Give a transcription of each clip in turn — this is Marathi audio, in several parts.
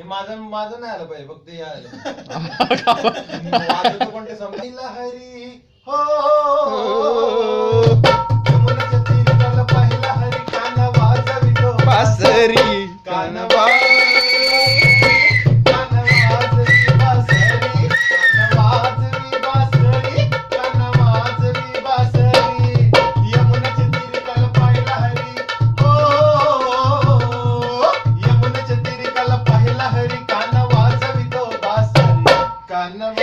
हे माझं माझं नाही आलं पाहिजे फक्त हे आलं. कोणते समजला हरी हो. हो, हो, हो I never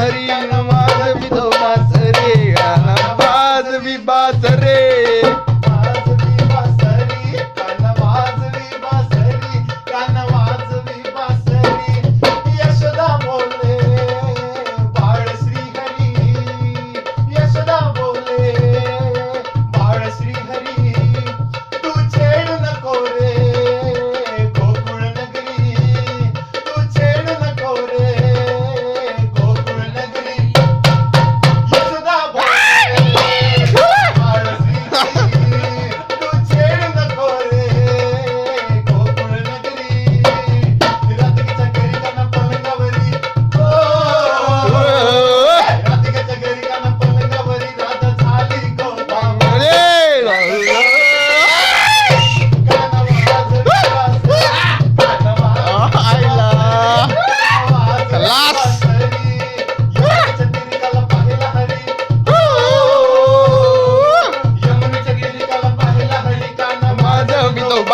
हरी नमाज विधो मास रे नमाज विबाच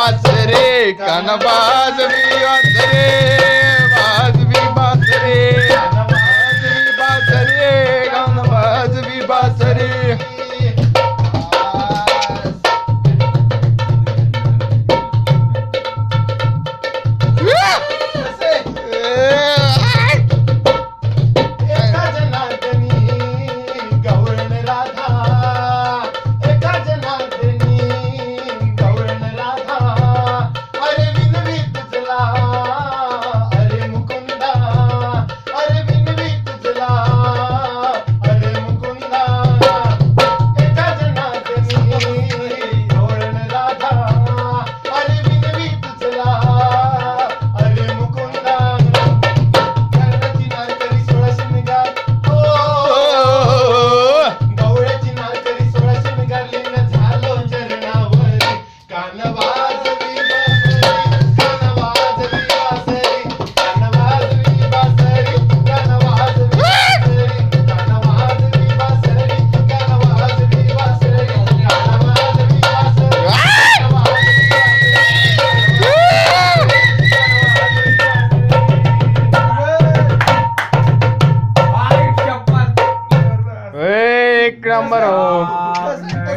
વાસરે કનવાજ વિયત રે ನಂಬರ್